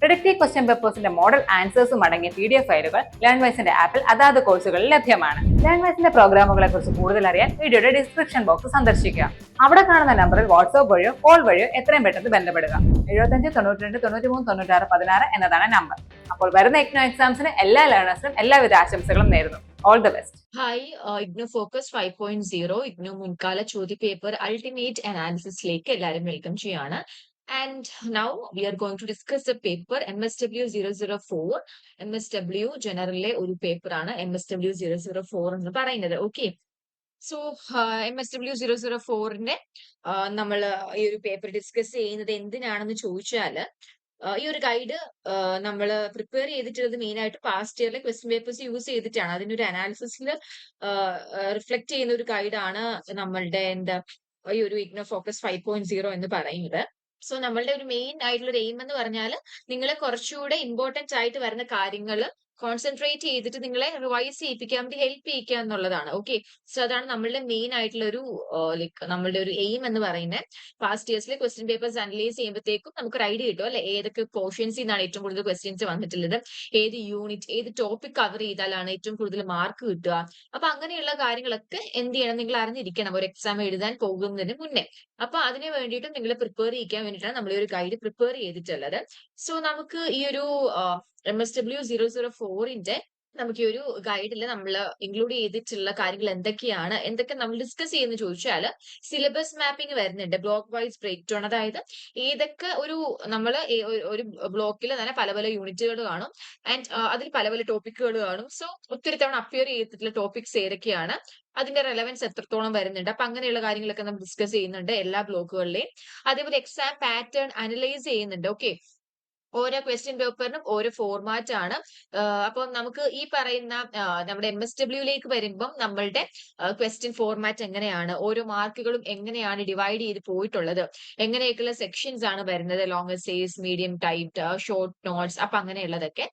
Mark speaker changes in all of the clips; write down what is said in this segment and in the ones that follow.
Speaker 1: Predictive question പേപ്പേഴ്സിന്റെ model ആൻസേഴ്സും അടങ്ങിയ പി ഡി എഫ് ഫയലുകൾ ലേൺവൈസിന്റെ ആപ്പിൽ അതാത് കോഴ്സുകളിൽ ലഭ്യമാണ്. ലേൺവൈസിന്റെ പ്രോഗ്രാമുകളെ കുറിച്ച് കൂടുതൽ അറിയാൻ വീഡിയോയുടെ ഡിസ്ക്രിപ്ഷൻ ബോക്സ് സന്ദർശിക്കുക. അവിടെ കാണുന്ന നമ്പറിൽ വാട്സ്ആപ്പ് വഴിയോ കോൾ വഴിയോ എത്രയും പെട്ടെന്ന് ബന്ധപ്പെടുക. എഴുപത്തഞ്ച് തൊണ്ണൂറ്റി രണ്ട് തൊണ്ണൂറ്റി മൂന്ന് തൊണ്ണൂറ്റാറ് പതിനാറ് എന്നതാണ് നമ്പർ അപ്പോൾ വരുന്ന ഇഗ്നോ എക്സാംസിന് എല്ലാ ലേണേഴ്സിനും എല്ലാവിധ ആശംസകളും നേരുന്നു. All the best
Speaker 2: hi IGNOU focus five point zero മുൻകാല ചോദ്യ പേപ്പർ അൾട്ടിമേറ്റ് അനാലിസിസിലേക്ക് എല്ലാവരും വെൽക്കം ചെയ്യാണ് discuss the paper M S W zero zero four M S W ജനറലിലെ ഒരു ഡബ്ല്യു സീറോ സീറോ ഫോർ എന്ന് പറയുന്നത് okay so M S W zero zero ഫോറിന്റെ നമ്മൾ ഈ ഒരു പേപ്പർ ഡിസ്കസ് ചെയ്യുന്നത് എന്തിനാണെന്ന് ചോദിച്ചാൽ ആഹ് ഈ ഒരു ഗൈഡ് നമ്മൾ പ്രിപ്പയർ ചെയ്തിട്ടുള്ളത് മെയിൻ ആയിട്ട് പാസ്റ്റ് ഇയറിലെ ക്വസ്റ്റ്യൻ പേപ്പേഴ്സ് യൂസ് ചെയ്തിട്ടാണ്. അതിന്റെ ഒരു അനാലിസിസിൽ റിഫ്ലക്ട് ചെയ്യുന്ന ഒരു ഗൈഡാണ് നമ്മളുടെ എന്താ ഈ ഒരു IGNOU focus five point zero എന്ന് പറയുന്നത്. സോ നമ്മളുടെ ഒരു മെയിൻ ആയിട്ടുള്ള ഒരു എയിം എന്ന് പറഞ്ഞാൽ നിങ്ങളെ കുറച്ചുകൂടെ ഇമ്പോർട്ടന്റ് ആയിട്ട് വരുന്ന കാര്യങ്ങൾ കോൺസെൻട്രേറ്റ് ചെയ്തിട്ട് നിങ്ങളെ റിവൈസ് ചെയ്യിപ്പിക്കാൻ വേണ്ടി ഹെൽപ്പ് ചെയ്യിക്കുക എന്നുള്ളതാണ്. ഓക്കെ സോ അതാണ് നമ്മളുടെ മെയിൻ ആയിട്ടുള്ള ഒരു ലൈക്ക് നമ്മളുടെ ഒരു എയിം എന്ന് പറയുന്നത്. പാസ്റ്റ് ഇയേഴ്സിലെ ക്വസ്റ്റ്യൻ പേപ്പേഴ്സ് അനലൈസ് ചെയ്യുമ്പോഴത്തേക്കും നമുക്ക് ഒരു ഐഡിയ കിട്ടും അല്ലെ? ഏതൊക്കെ പോർഷൻസ് നിന്നാണ് ഏറ്റവും കൂടുതൽ ക്വസ്റ്റ്യൻസ് വന്നിട്ടുള്ളത്? ഏത് യൂണിറ്റ് ഏത് ടോപ്പിക് കവർ ചെയ്താലാണ് ഏറ്റവും കൂടുതൽ മാർക്ക് കിട്ടുക? അപ്പൊ അങ്ങനെയുള്ള കാര്യങ്ങളൊക്കെ എന്ത് ചെയ്യണം? നിങ്ങൾ അറിഞ്ഞിരിക്കണം. ഒരു എക്സാം എഴുതാൻ പോകുന്നതിന് മുന്നേ. അപ്പൊ അതിന് വേണ്ടിയിട്ട് നിങ്ങൾ പ്രിപ്പയർ ചെയ്യിക്കാൻ വേണ്ടിയിട്ടാണ് നമ്മൾ ഒരു ഗൈഡ് പ്രിപ്പയർ ചെയ്തിട്ടുള്ളത്. സോ നമുക്ക് ഈ ഒരു M S W zero zero ഫോറിന്റെ നമുക്ക് ഈ ഒരു ഗൈഡിൽ നമ്മൾ ഇൻക്ലൂഡ് ചെയ്തിട്ടുള്ള കാര്യങ്ങൾ എന്തൊക്കെയാണ് എന്തൊക്കെ നമ്മൾ ഡിസ്കസ് ചെയ്യുന്ന ചോദിച്ചാൽ സിലബസ് മാപ്പിംഗ് വരുന്നുണ്ട് ബ്ലോക്ക് വൈസ് ബ്രേക്ക് ഡൗൺ അതായത് ഏതൊക്കെ ഒരു നമ്മൾ ഒരു ബ്ലോക്കിൽ തന്നെ പല പല യൂണിറ്റുകൾ കാണും ആൻഡ് അതിൽ പല പല ടോപ്പിക്കുകൾ കാണും. സോ ഒത്തിരി തവണ അപ്പിയർ ചെയ്തിട്ടുള്ള ടോപ്പിക്സ് ഏതൊക്കെയാണ് അതിന്റെ റെലവൻസ് എത്രത്തോളം വരുന്നുണ്ട് അപ്പൊ അങ്ങനെയുള്ള കാര്യങ്ങളൊക്കെ നമ്മൾ ഡിസ്കസ് ചെയ്യുന്നുണ്ട് എല്ലാ ബ്ലോക്കുകളിലെയും അതേപോലെ എക്സാം പാറ്റേൺ അനലൈസ് ചെയ്യുന്നുണ്ട് ഓക്കെ ഓരോ ക്വസ്റ്റ്യൻ പേപ്പറിനും ഓരോ ഫോർമാറ്റ് ആണ്. അപ്പോൾ നമുക്ക് ഈ പറയുന്ന നമ്മുടെ എം എസ് ഡബ്ല്യൂയിലേക്ക് വരുമ്പം നമ്മളുടെ ക്വസ്റ്റ്യൻ ഫോർമാറ്റ് എങ്ങനെയാണ്? ഓരോ മാർക്കുകളും എങ്ങനെയാണ് ഡിവൈഡ് ചെയ്ത് പോയിട്ടുള്ളത്? എങ്ങനെയൊക്കെയുള്ള സെക്ഷൻസ് ആണ് വരുന്നത്? Long essays medium type short notes അപ്പൊ അങ്ങനെയുള്ളതൊക്കെ.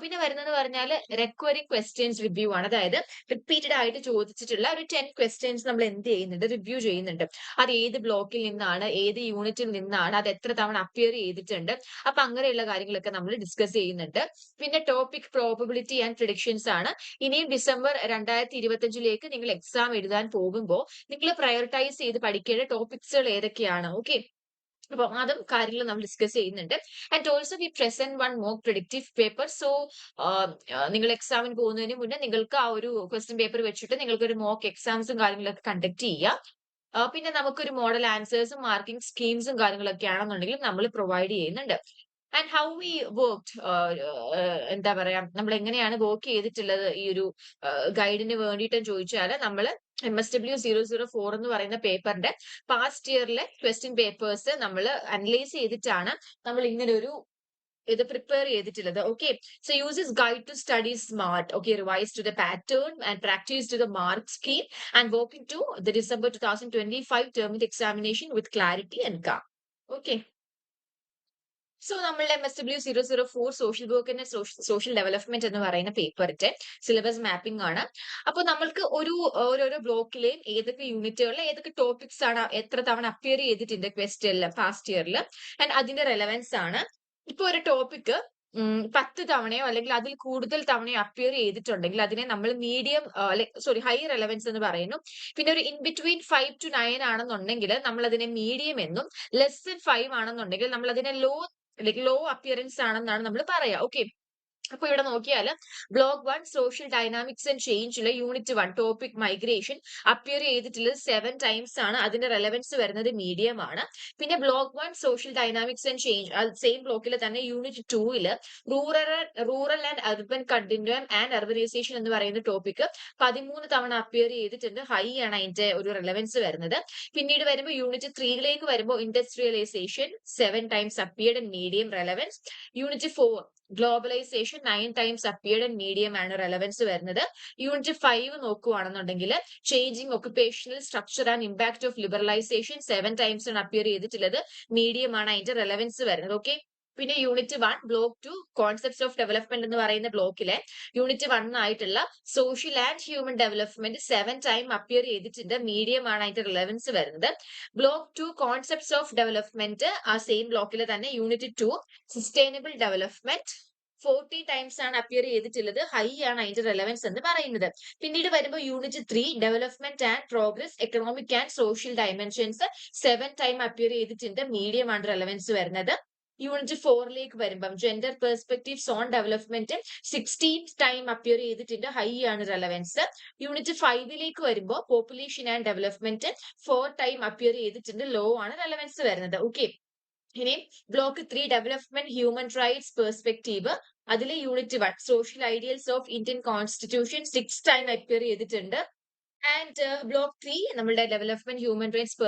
Speaker 2: പിന്നെ വരുന്നത് പറഞ്ഞാൽ റെക്വയറിംഗ് ക്വസ്റ്റ്യൻസ് റിവ്യൂ ആണ്. അതായത് റിപ്പീറ്റഡ് ആയിട്ട് ചോദിച്ചിട്ടുള്ള ഒരു ടെൻ ക്വസ്റ്റ്യൻസ് നമ്മൾ എന്ത് ചെയ്യുന്നുണ്ട്? റിവ്യൂ ചെയ്യുന്നുണ്ട്. അത് ഏത് ബ്ലോക്കിൽ നിന്നാണ്? ഏത് യൂണിറ്റിൽ നിന്നാണ്? അത് എത്ര തവണ അപ്പിയർ ചെയ്തിട്ടുണ്ട്? അപ്പൊ അങ്ങനെയുള്ള കാര്യങ്ങളൊക്കെ നമ്മൾ ഡിസ്കസ് ചെയ്യുന്നുണ്ട്. പിന്നെ ടോപ്പിക് പ്രോബിലിറ്റി ആൻഡ് പ്രിഡിക്ഷൻസ് ആണ്. ഇനിയും ഡിസംബർ രണ്ടായിരത്തി ഇരുപത്തിയഞ്ചിലേക്ക് നിങ്ങൾ എക്സാം എഴുതാൻ പോകുമ്പോൾ നിങ്ങൾ പ്രയോറിറ്റൈസ് ചെയ്ത് പഠിക്കേണ്ട ടോപ്പിക്സുകൾ ഏതൊക്കെയാണ്? ഓക്കെ അപ്പൊ അതും കാര്യങ്ങൾ നമ്മൾ ഡിസ്കസ് ചെയ്യുന്നുണ്ട്. And also we present one more predictive paper so നിങ്ങൾ എക്സാമിന് പോകുന്നതിന് മുന്നേ നിങ്ങൾക്ക് ആ ഒരു ക്വസ്റ്റ്യൻ പേപ്പർ വെച്ചിട്ട് നിങ്ങൾക്ക് ഒരു മോക്ക് എക്സാംസും കാര്യങ്ങളൊക്കെ കണ്ടക്ട് ചെയ്യാം. പിന്നെ നമുക്കൊരു മോഡൽ ആൻസേഴ്സും മാർക്കിംഗ് സ്കീംസും കാര്യങ്ങളൊക്കെ ആണെന്നുണ്ടെങ്കിൽ നമ്മൾ പ്രൊവൈഡ് ചെയ്യുന്നുണ്ട്. ആൻഡ് ഹൗ വി വർക്ക് എന്താ പറയാ നമ്മൾ എങ്ങനെയാണ് വർക്ക് ചെയ്തിട്ടുള്ളത് ഈ ഒരു ഗൈഡിന് വേണ്ടിയിട്ടും ചോദിച്ചാൽ നമ്മൾ M S W zero zero four എന്ന് പറയുന്ന പേപ്പറിന്റെ പാസ്റ്റ് ഇയറിലെ ക്വസ്റ്റ്യൻ പേപ്പേഴ്സ് നമ്മൾ അനലൈസ് ചെയ്തിട്ടാണ് നമ്മൾ ഇങ്ങനെ ഒരു ഇത് പ്രിപ്പയർ ചെയ്തിട്ടുള്ളത്. Okay so use is guide to study smart okay revise to the pattern and practise to the mark scheme and working to the December two thousand twenty five ടേമിന്റെ examination with clarity and calm okay so നമ്മളുടെ M S W zero zero four social വർക്കിന്റെ social development എന്ന് പറയുന്ന പേപ്പറിന്റെ syllabus mapping ആണ്. അപ്പോൾ നമ്മൾക്ക് ഒരു ഓരോരോ ബ്ലോക്കിലെയും ഏതൊക്കെ യൂണിറ്റുകളിലെ ഏതൊക്കെ ടോപ്പിക്സ് ആണ് എത്ര തവണ അപ്പിയർ ചെയ്തിട്ടുണ്ട് ക്വസ്റ്റിയറിൽ പാസ്റ്റ് ഇയറിൽ ആൻഡ് അതിന്റെ റെലവൻസ് ആണ്. ഇപ്പൊ ഒരു ടോപ്പിക് പത്ത് തവണയോ അല്ലെങ്കിൽ അതിൽ കൂടുതൽ തവണയോ അപ്പിയർ ചെയ്തിട്ടുണ്ടെങ്കിൽ അതിനെ നമ്മൾ മീഡിയം സോറി ഹൈ റെലവൻസ് എന്ന് പറയുന്നു. പിന്നെ ഒരു in between five to nine ആണെന്നുണ്ടെങ്കിൽ നമ്മൾ അതിനെ മീഡിയം എന്നും ലെസ് ദൻ ഫൈവ് ആണെന്നുണ്ടെങ്കിൽ നമ്മൾ അതിനെ ലോ ലൈക്ക് ലോ അപ്പിയറൻസ് ആണെന്നാണ് നമ്മൾ പറയാ. ഓക്കെ അപ്പൊ ഇവിടെ നോക്കിയാൽ block one social dynamics and change ഉള്ള unit one topic migration appear ചെയ്തിട്ടുള്ളത് സെവൻ ടൈംസ് ആണ്. അതിന്റെ റെലവൻസ് വരുന്നത് മീഡിയം ആണ്. പിന്നെ block one social dynamics and change same ബ്ലോക്കിൽ തന്നെ യൂണിറ്റ് ടൂവിൽ rural rural and urban continuum and urbanisation എന്ന് പറയുന്ന ടോപ്പിക് പതിമൂന്ന് തവണ അപ്പിയർ ചെയ്തിട്ടുണ്ട്. ഹൈ ആണ് അതിന്റെ ഒരു റെലവൻസ് വരുന്നത്. പിന്നീട് വരുമ്പോൾ യൂണിറ്റ് ത്രീയിലേക്ക് വരുമ്പോൾ industrialisation seven times appeared medium relevance unit four globalisation nine times appeared and medium ആണ് റെലവൻസ് വരുന്നത്. Unit five നോക്കുവാണെന്നുണ്ടെങ്കിൽ changing occupational structure and impact of liberalisation seven times ആണ് അപ്പിയർ ചെയ്തിട്ടുള്ളത്. മീഡിയം ആണ് അതിന്റെ റെലവൻസ് വരുന്നത്. ഓക്കെ പിന്നെ unit one block two concepts of development എന്ന് പറയുന്ന ബ്ലോക്കിലെ യൂണിറ്റ് വൺ ആയിട്ടുള്ള social and human development seven time appear ചെയ്തിട്ടുണ്ട്. മീഡിയം ആണ് അതിന്റെ റിലവൻസ് വരുന്നത്. Block two concepts of development ആ സെയിം ബ്ലോക്കിൽ തന്നെ unit two sustainable development forty times ആണ് അപ്പിയർ ചെയ്തിട്ടുള്ളത്. ഹൈ ആണ് അതിന്റെ റെലവൻസ് എന്ന് പറയുന്നത്. പിന്നീട് വരുമ്പോൾ unit three development and progress economic and social dimensions seven time appear ചെയ്തിട്ടുണ്ട്. മീഡിയം ആണ് റെലവൻസ് വരുന്നത്. യൂണിറ്റ് ഫോറിലേക്ക് വരുമ്പം gender perspectives on development sixteen time appear ചെയ്തിട്ടുണ്ട്. ഹൈ ആണ് റെലവൻസ് യൂണിറ്റ് ഫൈവിലേക്ക് വരുമ്പോൾ population and development four time appear ചെയ്തിട്ടുണ്ട്. ലോ ആണ് റെലവൻസ് വരുന്നത്. ഓക്കെ ഇനി block three development human rights perspective അതിലെ unit one social ideals of Indian constitution six time appear ചെയ്തിട്ടുണ്ട്. ആൻഡ് ബ്ലോക്ക് ത്രീ നമ്മുടെ development human rights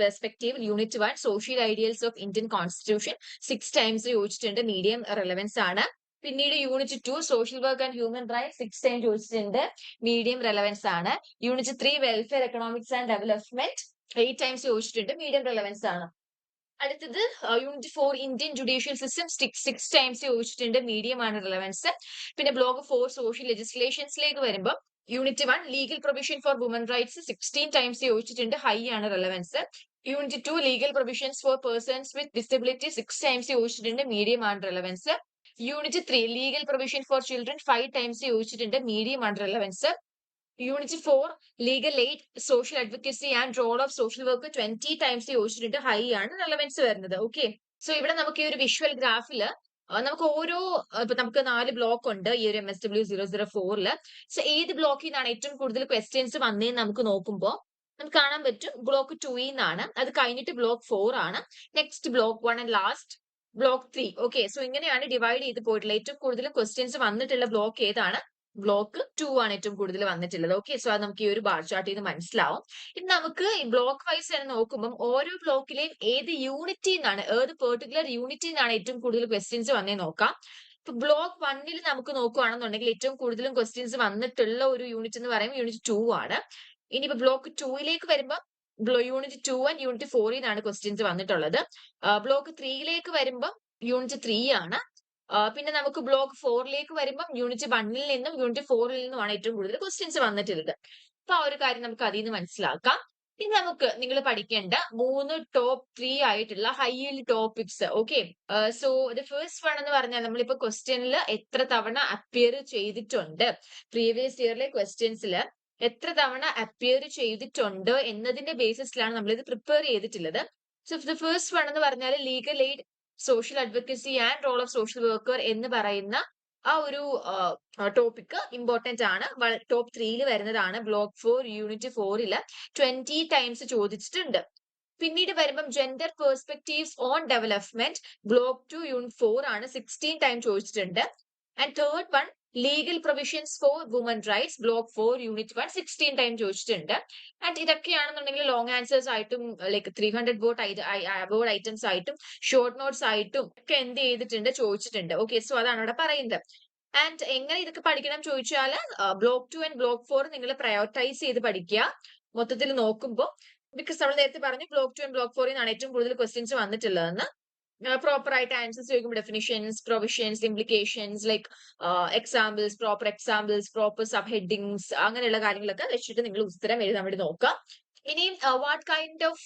Speaker 2: perspective unit one social ideals of Indian constitution six times ചോദിച്ചിട്ടുണ്ട് medium relevance ആണ്. പിന്നീട് unit two social work and human rights six time ചോദിച്ചിട്ടുണ്ട് medium relevance ആണ്. Unit three welfare economics and development eight times ചോദിച്ചിട്ടുണ്ട് medium relevance ആണ്. അടുത്തത് unit four Indian judicial system six six times ചോദിച്ചിട്ടുണ്ട് medium ആണ് relevance പിന്നെ block four social ലെജിസ്ലേഷൻസിലേക്ക് വരുമ്പോൾ unit one legal provision for woman rights sixteen times ചോദിച്ചിട്ടുണ്ട് high ആണ് relevance unit two legal provisions for persons with disability six times ചോദിച്ചിട്ടുണ്ട് medium ആണ് relevance unit three legal provision for children five times ചോദിച്ചിട്ടുണ്ട് medium ആണ് relevance unit four legal aid social advocacy and role of social work twenty times ചോദിച്ചിട്ടുണ്ട് high ആണ് relevance വരുന്നത്. Okay so ഇവിടെ നമുക്ക് ഈ ഒരു വിഷ്വൽ ഗ്രാഫിൽ നമുക്ക് ഓരോ ഇപ്പൊ നമുക്ക് നാല് ബ്ലോക്ക് ഉണ്ട്. ഈ ഒരു M S W zero zero ഫോറിൽ സോ ഏത് ബ്ലോക്കിൽ നിന്നാണ് ഏറ്റവും കൂടുതൽ ക്വസ്റ്റ്യൻസ് വന്നതെന്ന് നമുക്ക് നോക്കുമ്പോൾ നമുക്ക് കാണാൻ പറ്റും. ബ്ലോക്ക് ടൂയിൽ നിന്നാണ്. അത് കഴിഞ്ഞിട്ട് ബ്ലോക്ക് ഫോർ ആണ്. Next block one and last block three okay so ഇങ്ങനെയാണ് ഡിവൈഡ് ചെയ്ത് പോയിട്ടുള്ളത് ഏറ്റവും കൂടുതൽ ക്വസ്റ്റ്യൻസ് വന്നിട്ടുള്ള ബ്ലോക്ക് ഏതാണ്? ബ്ലോക്ക് ടു ആണ് ഏറ്റവും കൂടുതൽ വന്നിട്ടുള്ളത്. ഓക്കെ സോ അത് നമുക്ക് ഈ ഒരു ബാർ ചാർട്ട് നിന്ന് മനസ്സിലാവും. ഇനി നമുക്ക് ബ്ലോക്ക് വൈസ് തന്നെ നോക്കുമ്പോൾ ഓരോ ബ്ലോക്കിലെയും ഏത് യൂണിറ്റിൽ നിന്നാണ് ഏത് പെർട്ടിക്കുലർ യൂണിറ്റിൽ നിന്നാണ് ഏറ്റവും കൂടുതൽ ക്വസ്റ്റ്യൻസ് വന്നേ നോക്കാം. ഇപ്പൊ ബ്ലോക്ക് വണ്ണിൽ നമുക്ക് നോക്കുകയാണെന്നുണ്ടെങ്കിൽ ഏറ്റവും കൂടുതലും ക്വസ്റ്റ്യൻസ് വന്നിട്ടുള്ള ഒരു യൂണിറ്റ് എന്ന് പറയുമ്പോൾ യൂണിറ്റ് ടു ആണ്. ഇനിയിപ്പോ ബ്ലോക്ക് ടൂയിലേക്ക് വരുമ്പോൾ യൂണിറ്റ് ടു ആൻഡ് യൂണിറ്റ് ഫോറിൽ നിന്നാണ് ക്വസ്റ്റ്യൻസ് വന്നിട്ടുള്ളത്. ബ്ലോക്ക് ത്രീയിലേക്ക് വരുമ്പോൾ യൂണിറ്റ് ത്രീ ആണ്. പിന്നെ നമുക്ക് ബ്ലോക്ക് ഫോറിലേക്ക് വരുമ്പം യൂണിറ്റ് വണ്ണിൽ നിന്നും യൂണിറ്റ് ഫോറിൽ നിന്നുമാണ് ഏറ്റവും കൂടുതൽ ക്വസ്റ്റ്യൻസ് വന്നിട്ടുള്ളത്. അപ്പൊ ആ ഒരു കാര്യം നമുക്ക് അതിൽ നിന്ന് മനസ്സിലാക്കാം. ഇനി നമുക്ക് നിങ്ങൾ പഠിക്കേണ്ട മൂന്ന് ടോപ്പ് ത്രീ ആയിട്ടുള്ള ഹൈയിൽ topics okay so the first one എന്ന് പറഞ്ഞാൽ നമ്മളിപ്പോ ക്വസ്റ്റ്യനിൽ എത്ര തവണ അപ്പിയർ ചെയ്തിട്ടുണ്ട്? പ്രീവിയസ് ഇയറിലെ ക്വസ്റ്റ്യൻസിൽ എത്ര തവണ അപ്പിയർ ചെയ്തിട്ടുണ്ട് എന്നതിന്റെ ബേസിസിലാണ് നമ്മൾ ഇത് പ്രിപ്പയർ ചെയ്തിട്ടുള്ളത്. സോ ദ ഫസ്റ്റ് വൺ എന്ന് പറഞ്ഞാൽ legal aid social advocacy and role of social worker എന്ന് പറയുന്ന ആ ഒരു ടോപ്പിക് ഇമ്പോർട്ടന്റ് ആണ്. ടോപ്പ് ത്രീയിൽ വരുന്നതാണ്. ബ്ലോക്ക് ഫോർ യൂണിറ്റ് ഫോറിൽ ട്വന്റി ടൈംസ് ചോദിച്ചിട്ടുണ്ട്. പിന്നീട് വരുമ്പം gender perspectives on development block two unit four ആണ് സിക്സ്റ്റീൻ ടൈം ചോദിച്ചിട്ടുണ്ട്. And third one legal provisions for woman rights block four unit one sixteen time ചോദിച്ചിട്ടുണ്ട്. ആൻഡ് ഇതൊക്കെയാണെന്നുണ്ടെങ്കിൽ ലോങ് ആൻസേഴ്സ് ആയിട്ടും like three hundred board board items ആയിട്ടും short notes ആയിട്ടും ഒക്കെ എന്ത് ചെയ്തിട്ടുണ്ട് ചോദിച്ചിട്ടുണ്ട്. ഓക്കെ സോ അതാണ് ഇവിടെ പറയുന്നത്. ആൻഡ് എങ്ങനെ ഇതൊക്കെ പഠിക്കണം ചോദിച്ചാൽ block two and block four നിങ്ങൾ പ്രയോറിറ്റൈസ് ചെയ്ത് പഠിക്കുക. മൊത്തത്തിൽ നോക്കുമ്പോൾ ബിക്കോസ് നമ്മൾ നേരത്തെ പറഞ്ഞു ബ്ലോക്ക് ടു ആൻഡ് ബ്ലോക്ക് ഫോറിൽ നിന്നാണ് ഏറ്റവും കൂടുതൽ ക്വസ്റ്റ്യൻസ് വന്നിട്ടുള്ളതെന്ന്. പ്രോപ്പർ ആയിട്ട് ആൻസേഴ്സ് ചോദിക്കുമ്പോൾ definitions provisions implications like examples proper examples proper sub headings അങ്ങനെയുള്ള കാര്യങ്ങളൊക്കെ വെച്ചിട്ട് നിങ്ങൾ ഉത്തരം എഴുതാൻ വേണ്ടി നോക്കുക. ഇനിയും വാട്ട് കൈൻഡ് ഓഫ്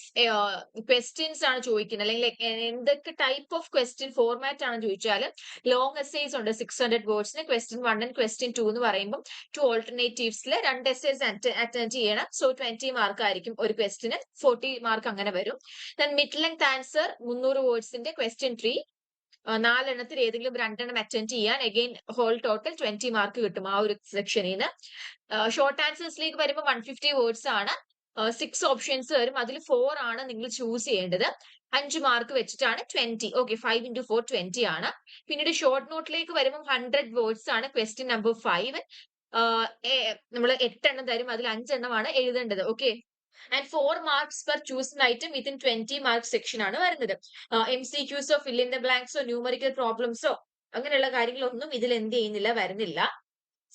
Speaker 2: ക്വസ്റ്റ്യൻസ് ആണ് ചോദിക്കുന്നത്? അല്ലെങ്കിൽ എന്തൊക്കെ ടൈപ്പ് ഓഫ് ക്വസ്റ്റ്യൻ ഫോർമാറ്റ് ആണ് ചോദിച്ചാൽ ലോങ് എസ്സേസ് ഉണ്ട്. Six hundred വേർഡ്സിന് question one and question two എന്ന് പറയുമ്പോൾ ടു ഓൾട്ടർനേറ്റീവ്സിൽ രണ്ട് എസ്സേസ് അറ്റൻഡ് ചെയ്യണം. സോ ട്വന്റി മാർക്ക് ആയിരിക്കും ഒരു ക്വസ്റ്റിന് ഫോർട്ടി മാർക്ക് അങ്ങനെ വരും. ദെൻ മിഡ് ലെങ്ത് ആൻസർ മുന്നൂറ് വേർഡ്സിന്റെ ക്വസ്റ്റ്യൻ ത്രീ നാലെണ്ണത്തിൽ ഏതെങ്കിലും രണ്ടെണ്ണം അറ്റൻഡ് ചെയ്യാൻ again whole total twenty mark കിട്ടും ആ ഒരു സെക്ഷനിൽ നിന്ന് ഷോർട്ട് ആൻസേഴ്സിലേക്ക് വരുമ്പോൾ വൺ ഫിഫ്റ്റി വേർഡ്സ് ആണ്. സിക്സ് ഓപ്ഷൻസ് വരും. അതിൽ ഫോർ ആണ് നിങ്ങൾ ചൂസ് ചെയ്യേണ്ടത്. അഞ്ച് മാർക്ക് വെച്ചിട്ടാണ് twenty okay five into four twenty ആണ്. പിന്നീട് ഷോർട്ട് നോട്ടിലേക്ക് വരുമ്പോൾ ഹൺഡ്രഡ് വേർഡ്സ് ആണ് ക്വസ്റ്റ്യൻ നമ്പർ ഫൈവ് നമ്മൾ എട്ടെണ്ണം തരും. അതിൽ അഞ്ചെണ്ണമാണ് എഴുതേണ്ടത്. Okay and four marks per choose item within twenty mark section ആണ് വരുന്നത്. എം സി ക്യൂസോ ഫിൽ ഇൻ ദ ബ്ലാങ്ക്സോ ന്യൂമറിക്കൽ പ്രോബ്ലംസോ അങ്ങനെയുള്ള കാര്യങ്ങളൊന്നും ഇതിൽ എന്ത് ചെയ്യുന്നില്ല വരുന്നില്ല.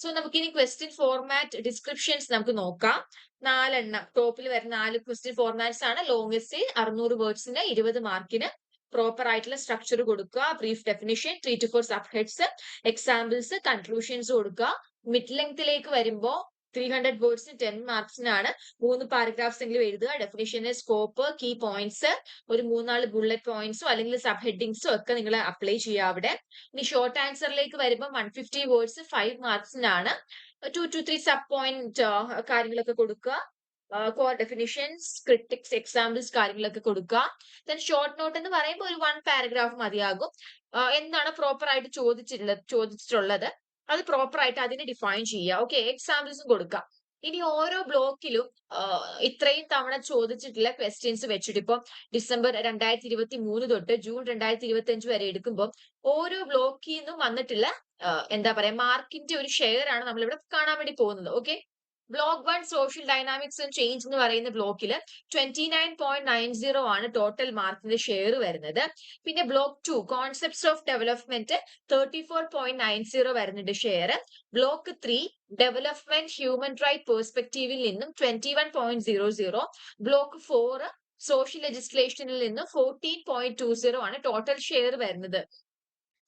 Speaker 2: സോ നമുക്കിനി ക്വസ്റ്റ്യൻ ഫോർമാറ്റ് ഡിസ്ക്രിപ്ഷൻസ് നമുക്ക് നോക്കാം. നാലെണ്ണം. ടോപ്പിൽ വരുന്ന നാല് ക്വസ്റ്റ്യൻ ഫോർമാറ്റ്സ് ആണ്. ലോങ്സ്റ്റ് അറുന്നൂറ് വേർഡ്സിന് ഇരുപത് മാർക്കിന് പ്രോപ്പർ ആയിട്ടുള്ള സ്ട്രക്ചർ കൊടുക്കുക. Brief definition three to four sub heads examples conclusions കൊടുക്കുക. മിഡ് ലെങ്തിലേക്ക് വരുമ്പോ ത്രീ ഹൺഡ്രഡ് വേർഡ്സിന് ടെൻ മാർക്സിനാണ് മൂന്ന് പാരഗ്രാഫ്സ് എങ്കിലും എഴുതുക. ഡെഫിനേഷൻ സ്കോപ്പ് കീ പോയിന്റ്സ് ഒരു മൂന്നാൽ ബുള്ളറ്റ് പോയിന്റ്സോ അല്ലെങ്കിൽ സബ് ഹെഡിങ്സോ ഒക്കെ നിങ്ങൾ അപ്ലൈ ചെയ്യുക അവിടെ. ഇനി ഷോർട്ട് ആൻസറിലേക്ക് വരുമ്പോൾ one fifty words five മാർക്സിനാണ് two to three sub point കാര്യങ്ങളൊക്കെ കൊടുക്കുക. കോർ ഡെഫിനിഷൻസ് ക്രിട്ടിക്സ് എക്സാമ്പിൾസ് കാര്യങ്ങളൊക്കെ കൊടുക്കുക. ദെൻ ഷോർട്ട് നോട്ട് എന്ന് പറയുമ്പോൾ ഒരു വൺ പാരഗ്രാഫ് മതിയാകും. എന്താണ് പ്രോപ്പർ ആയിട്ട് ചോദിച്ചിട്ടുള്ളത് ചോദിച്ചിട്ടുള്ളത്? അത് പ്രോപ്പർ ആയിട്ട് അതിനെ ഡിഫൈൻ ചെയ്യുക. ഓക്കെ എക്സാമ്പിൾസും കൊടുക്കുക ഇനി ഓരോ ബ്ലോക്കിലും ഇത്രയും തവണ ചോദിച്ചിട്ടുള്ള ക്വസ്റ്റ്യൻസ് വെച്ചിട്ട് ഇപ്പം ഡിസംബർ രണ്ടായിരത്തി ഇരുപത്തി മൂന്ന് തൊട്ട് ജൂൺ രണ്ടായിരത്തി ഇരുപത്തി അഞ്ച് വരെ എടുക്കുമ്പോൾ ഓരോ ബ്ലോക്കിൽ നിന്നും വന്നിട്ടുള്ള എന്താ പറയാ മാർക്കിന്റെ ഒരു ഷെയർ ആണ് നമ്മളിവിടെ കാണാൻ വേണ്ടി പോകുന്നത്. Okay block one social dynamics and change എന്ന് പറയുന്ന ബ്ലോക്കിൽ twenty nine point nine zero ആണ് ടോട്ടൽ മാർക്കിന്റെ ഷെയർ വരുന്നത്. പിന്നെ block two concepts of development thirty four point nine zero വരുന്നുണ്ട് share block three development human right പെർസ്പെക്റ്റീവിൽ നിന്നും twenty one point zero zero block four social ലെജിസ്ലേഷനിൽ നിന്നും fourteen point two zero ആണ് total share വരുന്നത്.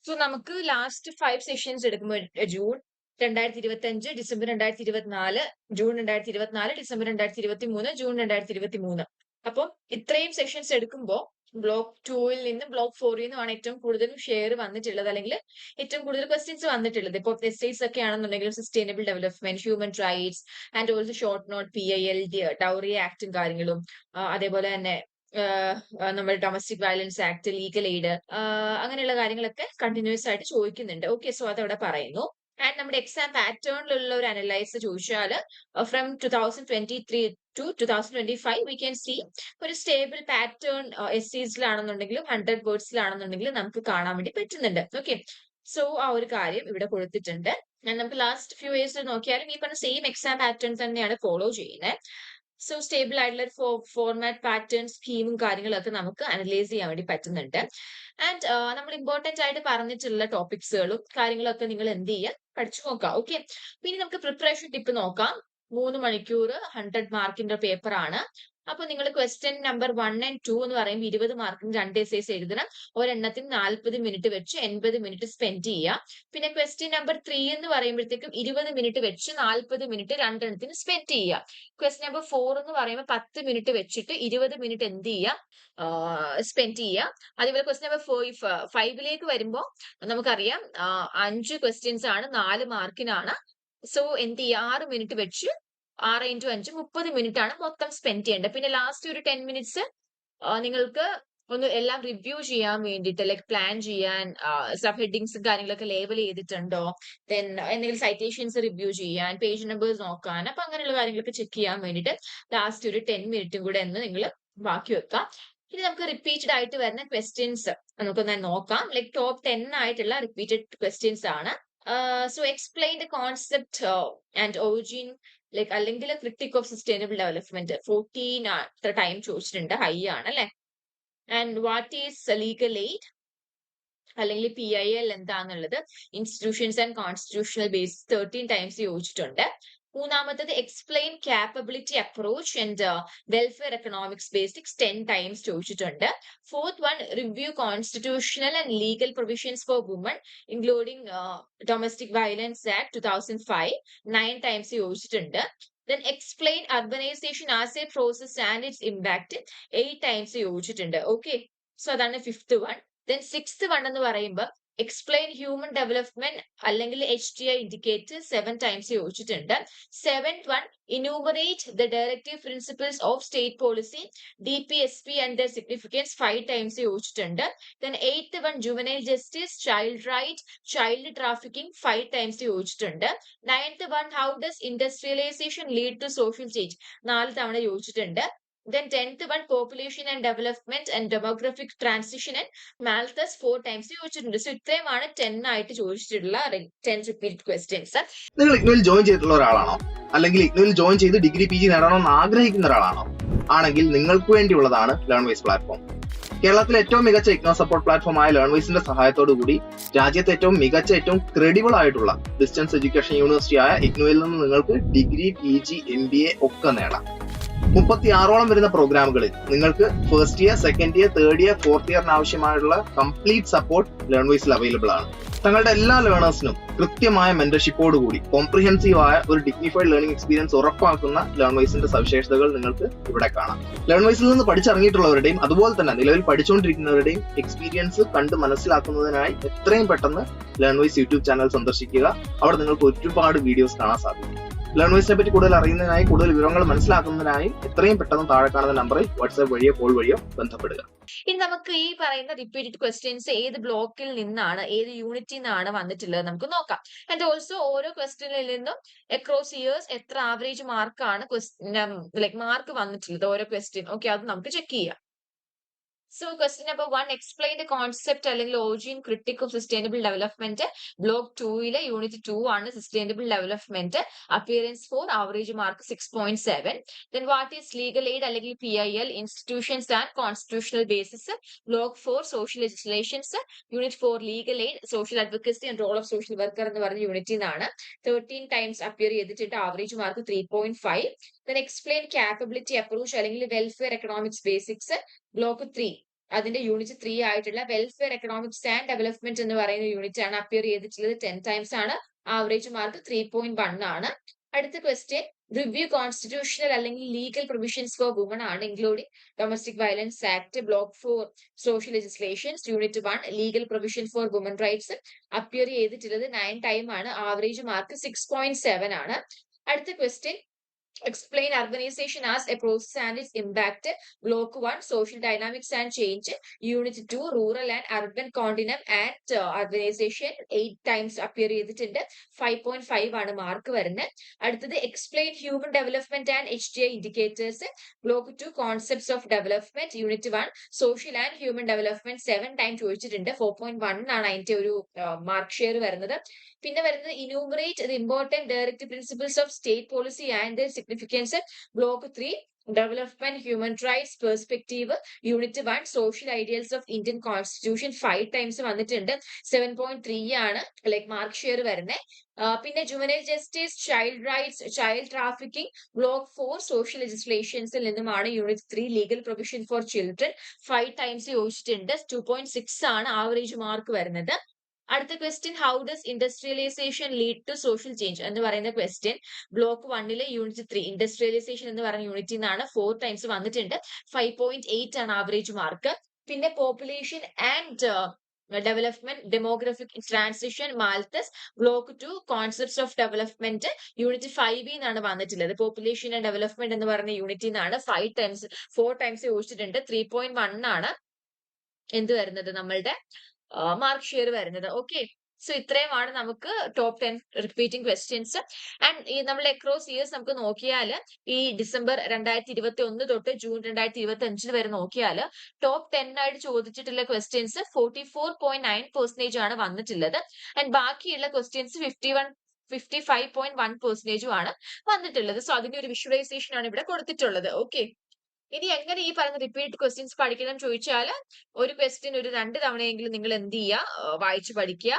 Speaker 2: So നമുക്ക് last five sessions എടുക്കുമ്പോൾ June രണ്ടായിരത്തി ഇരുപത്തി അഞ്ച് ഡിസംബർ രണ്ടായിരത്തി ഇരുപത്തിനാല് ജൂൺ രണ്ടായിരത്തി ഇരുപത്തിനാല് ഡിസംബർ രണ്ടായിരത്തി ഇരുപത്തി മൂന്ന് ജൂൺ രണ്ടായിരത്തി ഇരുപത്തി മൂന്ന് അപ്പം ഇത്രയും സെഷൻസ് എടുക്കുമ്പോൾ ബ്ലോക്ക് ടൂവിൽ നിന്നും ബ്ലോക്ക് ഫോറിൽ നിന്നുമാണ് ഏറ്റവും കൂടുതൽ ഷെയർ വന്നിട്ടുള്ളത്. അല്ലെങ്കിൽ ഏറ്റവും കൂടുതൽ ക്വസ്റ്റ്യൻസ് വന്നിട്ടുള്ളത്. ഇപ്പോൾ എസ്റ്റേറ്റ്സ് ഒക്കെ ആണെന്നുണ്ടെങ്കിലും sustainable development human rights and also short note P I L D dowry ആക്ടും കാര്യങ്ങളും അതേപോലെ തന്നെ നമ്മുടെ domestic violence act legal aid അങ്ങനെയുള്ള കാര്യങ്ങളൊക്കെ കണ്ടിന്യൂസ് ആയിട്ട് ചോദിക്കുന്നുണ്ട്. ഓക്കെ സോ അതവിടെ പറയുന്നു. ആൻഡ് നമ്മുടെ എക്സാം പാറ്റേണിലുള്ള ഒരു അനലൈസ് ചോദിച്ചാൽ from two thousand twenty three to two thousand twenty five we can see ഒരു സ്റ്റേബിൾ പാറ്റേൺ എസ് സീസിലാണെന്നുണ്ടെങ്കിലും ഹൺഡ്രഡ് വേർഡ്സിലാണെന്നുണ്ടെങ്കിലും നമുക്ക് കാണാൻ വേണ്ടി പറ്റുന്നുണ്ട്. ഓക്കെ സോ ആ ഒരു കാര്യം ഇവിടെ കൊടുത്തിട്ടുണ്ട്. ഞാൻ നമുക്ക് ലാസ്റ്റ് ഫ്യൂ ഇയേഴ്സിൽ നോക്കിയാലും ഈ പറഞ്ഞ സെയിം എക്സാം പാറ്റേൺ തന്നെയാണ് ഫോളോ ചെയ്യുന്നത്. സോ സ്റ്റേബിൾ ആയിട്ടുള്ള ഫോ ഫോർമാറ്റ് പാറ്റേൺ സ്കീമും കാര്യങ്ങളൊക്കെ നമുക്ക് അനലൈസ് ചെയ്യാൻ വേണ്ടി പറ്റുന്നുണ്ട്. ആൻഡ് നമ്മൾ ഇമ്പോർട്ടന്റ് ആയിട്ട് പറഞ്ഞിട്ടുള്ള ടോപ്പിക്സുകളും കാര്യങ്ങളൊക്കെ നിങ്ങൾ എന്ത് ചെയ്യുക പഠിച്ചു നോക്കാം ഓക്കെ പിന്നെ നമുക്ക് പ്രിപ്പറേഷൻ ടിപ്പ് നോക്കാം. മൂന്ന് മണിക്കൂർ ഹൺഡ്രഡ് മാർക്കിന്റെ പേപ്പർ ആണ്. അപ്പൊ നിങ്ങൾ question number one and two എന്ന് പറയുമ്പോൾ ഇരുപത് മാർക്കിന് രണ്ട് എസ്സേസ് എഴുതണം. ഒരെണ്ണത്തിന് നാൽപ്പത് മിനിറ്റ് വെച്ച് എൺപത് മിനിറ്റ് സ്പെൻഡ് ചെയ്യുക പിന്നെ ക്വസ്റ്റ്യൻ നമ്പർ ത്രീ എന്ന് പറയുമ്പോഴത്തേക്കും ഇരുപത് മിനിറ്റ് വെച്ച് നാൽപ്പത് മിനിറ്റ് രണ്ടെണ്ണത്തിന് സ്പെൻഡ് ചെയ്യുക ക്വസ്റ്റ്യൻ നമ്പർ ഫോർ എന്ന് പറയുമ്പോൾ പത്ത് മിനിറ്റ് വെച്ചിട്ട് ഇരുപത് മിനിറ്റ് എന്ത് ചെയ്യുക സ്പെൻഡ് ചെയ്യുക അതേപോലെ ക്വസ്റ്റ്യൻ നമ്പർ ഫോർ ഫൈവിലേക്ക് വരുമ്പോൾ നമുക്കറിയാം അഞ്ച് ക്വസ്റ്റ്യൻസ് ആണ് നാല് മാർക്കിനാണ് സോ എന്ത് ചെയ്യുക ആറ് മിനിറ്റ് വെച്ച് ആറ് ഇന്റു അഞ്ച് മുപ്പത് മിനിറ്റ് ആണ് മൊത്തം സ്പെൻഡ് ചെയ്യേണ്ടത്. പിന്നെ ലാസ്റ്റ് ഒരു ടെൻ മിനിറ്റ്സ് നിങ്ങൾക്ക് ഒന്ന് എല്ലാം റിവ്യൂ ചെയ്യാൻ വേണ്ടിയിട്ട് ലൈക് പ്ലാൻ ചെയ്യാൻ സബ് ഹെഡിങ്സ് കാര്യങ്ങളൊക്കെ ലേബൽ ചെയ്തിട്ടുണ്ടോ? ദെൻ എന്തെങ്കിലും സൈറ്റേഷൻസ് റിവ്യൂ ചെയ്യാൻ പേജ് നമ്പേഴ്സ് നോക്കാൻ അപ്പൊ അങ്ങനെയുള്ള കാര്യങ്ങളൊക്കെ ചെക്ക് ചെയ്യാൻ വേണ്ടിയിട്ട് ലാസ്റ്റ് ഒരു ടെൻ മിനിറ്റും കൂടെ എന്ന് നിങ്ങൾ ബാക്കി വെക്കാം. ഇനി നമുക്ക് റിപ്പീറ്റഡ് ആയിട്ട് വരുന്ന ക്വസ്റ്റ്യൻസ് നമുക്കൊന്ന് നോക്കാം. ലൈക് ടോപ്പ് ടെൻ ആയിട്ടുള്ള റിപ്പീറ്റഡ് ക്വസ്റ്റ്യൻസ് ആണ്. So explain the concept and origin like അല്ലെങ്കിൽ critique of sustainable development fourteen time ചോദിച്ചിട്ടുണ്ട്. ഹൈ ആണ് അല്ലെ? And what is legal aid അല്ലെങ്കിൽ പി ഐ എൽ എന്താന്നുള്ളത്? Institutions and constitutional base thirteen times ചോദിച്ചിട്ടുണ്ട് മൂന്നാമത്തത് explain capability approach and welfare economics basics ten times ചോദിച്ചിട്ടുണ്ട്. Fourth one review constitutional and legal provisions for woman including domestic violence act two thousand five nine times ചോദിച്ചിട്ടുണ്ട്. Then explain urbanisation as a process and its impact eight times ചോദിച്ചിട്ടുണ്ട്. Okay so അതാണ് fifth one then six one എന്ന് പറയുമ്പോൾ explain human development അല്ലെങ്കിൽ H D I indicator seven times ചോദിച്ചിട്ടുണ്ട് seven one enumerate the directive principles of state policy D P S P and the significance five times ചോദിച്ചിട്ടുണ്ട് then eighth one juvenile justice child right child trafficking five times ചോദിച്ചിട്ടുണ്ട് ninth one how does industrialisation lead to social change നാല് തവണ ചോദിച്ചിട്ടുണ്ട് then tenth one population and development and demographic transition and Malthus four times ചോദിച്ചിട്ടുണ്ട്. So ഇത്രയുമാണ് ten ആയിട്ട് ചോദിച്ചിട്ടുള്ള ten repeat questions
Speaker 3: നിങ്ങൾ ഇഗ്നോയിൽ ജോയിൻ ചെയ്തിട്ടുള്ള ഒരാളാണോ? അല്ലെങ്കിൽ ഇഗ്നോയിൽ ജോയിൻ ചെയ്ത് ഡിഗ്രി പി ജി നേടണമെന്ന് ആഗ്രഹിക്കുന്ന ഒരാളാണോ? ആണെങ്കിൽ നിങ്ങൾക്ക് വേണ്ടിയുള്ളതാണ് ലേൺ വൈസ് പ്ലാറ്റ്ഫോം കേരളത്തിലെ ഏറ്റവും മികച്ച ഇഗ്നോ സപ്പോർട്ട് പ്ലാറ്റ്ഫോമായ ലേൺവൈസിന്റെ സഹായത്തോടു കൂടി രാജ്യത്തെ ഏറ്റവും മികച്ച ഏറ്റവും ക്രെഡിബിൾ ആയിട്ടുള്ള ഡിസ്റ്റൻസ് എഡ്യൂക്കേഷൻ യൂണിവേഴ്സിറ്റി ആയ ഇഗ്നോയിൽ നിന്ന് നിങ്ങൾക്ക് degree P G M B A ഒക്കെ നേടാം. മുപ്പത്തി ആറോളം വരുന്ന പ്രോഗ്രാമുകളിൽ നിങ്ങൾക്ക് first year second year third year fourth ഇയറിന് ആവശ്യമായുള്ള കംപ്ലീറ്റ് സപ്പോർട്ട് ലേൺവൈസിൽ അവൈലബിൾ ആണ്. തങ്ങളുടെ എല്ലാ ലേണേഴ്സിനും കൃത്യമായ മെന്റർഷിപ്പോട് കൂടി കോംപ്രിഹെൻസീവ് ആയ ഒരു ഡിഗ്നിഫൈഡ് ലേണിംഗ് എക്സ്പീരിയൻസ് ഉറപ്പാക്കുന്ന ലേൺവൈസിന്റെ സവിശേഷതകൾ നിങ്ങൾക്ക് ഇവിടെ കാണാം. ലേൺവൈസിൽ നിന്ന് പഠിച്ചിറങ്ങിയിട്ടുള്ളവരുടെയും അതുപോലെ തന്നെ നിലവിൽ പഠിച്ചുകൊണ്ടിരിക്കുന്നവരുടെയും എക്സ്പീരിയൻസ് കണ്ട് മനസ്സിലാക്കുന്നതിനായി എത്രയും പെട്ടെന്ന് ലേൺവൈസ് യൂട്യൂബ് ചാനൽ സന്ദർശിക്കുക. അവിടെ നിങ്ങൾക്ക് ഒരുപാട് വീഡിയോസ് കാണാൻ സാധിക്കും. ലേൺവൈസിനെ പറ്റി കൂടുതൽ അറിയുന്നതിനായി കൂടുതൽ വിവരങ്ങൾ മനസ്സിലാക്കുന്നതിനായി എത്രയും പെട്ടെന്ന് താഴെ കാണുന്ന നമ്പറിൽ വാട്സ്ആപ്പ് വഴിയോ കോൾ വഴിയോ ബന്ധപ്പെടുക.
Speaker 2: ഇനി നമുക്ക് ഈ പറയുന്ന റിപ്പീറ്റഡ് ക്വസ്റ്റ്യൻസ് ഏത് ബ്ലോക്കിൽ നിന്നാണ് ഏത് യൂണിറ്റിൽ നിന്നാണ് വന്നിട്ടുള്ളത് നമുക്ക് നോക്കാം. ആൻഡ് ഓൾസോ ഓരോ ക്വസ്റ്റ്യനിൽ നിന്നും അക്രോസ് ഇയേഴ്സ് എത്ര ആവറേജ് മാർക്കാണ് ലൈക് മാർക്ക് വന്നിട്ടുള്ളത് ഓരോ ക്വസ്റ്റ്യൻ ഓക്കെ അത് നമുക്ക് ചെക്ക് ചെയ്യാം. So question number one explain the concept അല്ലെങ്കിൽ ഓജിയും critic of sustainable development block ടൂയിലെ unit two ആണ് sustainable development appearance four average mark six point seven then what is legal aid അല്ലെങ്കിൽ P I L institutions and constitutional basis block four social legislations unit four legal aid social advocacy and role of social worker എന്ന് പറഞ്ഞ യൂണിറ്റിൽ നിന്നാണ്. Thirteen times appear ചെയ്തിട്ടുണ്ട് average mark three point five then explain capability approach അല്ലെങ്കിൽ welfare economics basics block three അതിന്റെ unit three ആയിട്ടുള്ള welfare economics and development എന്ന് പറയുന്ന യൂണിറ്റ് ആണ് അപ്പിയർ ചെയ്തിട്ടുള്ളത് ടെൻ ടൈംസ് ആണ്. Average mark three point one ആണ്. അടുത്ത ക്വസ്റ്റ്യൻ റിവ്യൂ കോൺസ്റ്റിറ്റ്യൂഷണൽ അല്ലെങ്കിൽ ലീഗൽ പ്രൊവിഷൻസ് ഫോർ വുമൺ ആണ് including domestic violence act block four social legislations unit one legal provision for women rights appear ചെയ്തിട്ടുള്ളത് nine time ആണ്. Average mark six point seven ആണ്. അടുത്ത question explain urbanization as a process and its impact. Block 1 social dynamics and change. Unit 2 rural and urban continuum and uh, urbanization. 8 times appear ചെയ്തിട്ടുണ്ട്. Five point five ആണ് mark വരുന്നത്. അടുത്തത് explain human development and H D I indicators block two concepts of development unit one social and human development seven time ചോദിച്ചിട്ടുണ്ട്. Four point one ആണ് അതിന്റെ ഒരു mark share വരുന്നത്. പിന്നെ വരുന്നത് enumerate the important direct principles of state policy and the significance block three development human rights perspective unit one social ideals of Indian constitution five times വന്നിട്ടുണ്ട്. Seven point three ആണ്. Like mark share വരുന്നത് പിന്നെ juvenile justice child rights child trafficking block four social ലെജിസ്ലേഷൻസിൽ നിന്നുമാണ് unit three legal provision for children five times ചോദിച്ചിട്ടുണ്ട് two point six ആണ് average mark വരുന്നത്. അടുത്ത question how does industrialization lead to social change എന്ന് പറയുന്ന question block വണ്ണിലെ unit three industrialisation എന്ന് പറയുന്ന യൂണിറ്റിൽ നിന്നാണ് ഫോർ ടൈംസ് വന്നിട്ടുണ്ട്. ഫൈവ് പോയിന്റ് എയ്റ്റ് ആണ് ആവറേജ് മാർക്ക് പിന്നെ population and development demographic transition Malthus block two concepts of development unit five എന്നാണ് വന്നിട്ടുള്ളത്. പോപ്പുലേഷൻ ആൻഡ് ഡെവലപ്മെന്റ് എന്ന് പറയുന്ന യൂണിറ്റിൽ നിന്നാണ് ഫൈവ് ടൈംസ് ഫോർ ടൈംസ് ചോദിച്ചിട്ടുണ്ട് ത്രീ പോയിന്റ് വൺ ആണ് എന്ത് വരുന്നത് നമ്മളുടെ മാർക്ക് ഷെയർ വരുന്നത്. ഓക്കെ സോ ഇത്രയുമാണ് നമുക്ക് top ten repeating questions and ഈ നമ്മൾ അക്രോസ് ഇയേഴ്സ് നമുക്ക് നോക്കിയാൽ ഈ ഡിസംബർ രണ്ടായിരത്തി ഇരുപത്തി ഒന്ന് തൊട്ട് ജൂൺ രണ്ടായിരത്തി ഇരുപത്തി അഞ്ചിന് വരെ നോക്കിയാൽ ടോപ്പ് ടെൻ ആയിട്ട് ചോദിച്ചിട്ടുള്ള questions forty four point nine percentage ആണ് വന്നിട്ടുള്ളത്. ആൻഡ് ബാക്കിയുള്ള questions fifty one fifty five point one പെർസെന്റേജും ആണ് വന്നിട്ടുള്ളത്. സോ അതിന്റെ ഒരു വിഷ്വലൈസേഷൻ ആണ് ഇവിടെ കൊടുത്തിട്ടുള്ളത്. ഓക്കെ ഇനി എങ്ങനെ ഈ പറയുന്ന റിപ്പീറ്റ് ക്വസ്റ്റ്യൻസ് പഠിക്കണം ചോദിച്ചാൽ ഒരു ക്വസ്റ്റ്യൻ ഒരു രണ്ട് തവണയെങ്കിലും നിങ്ങൾ എന്ത് ചെയ്യുക? വായിച്ചു പഠിക്കുക.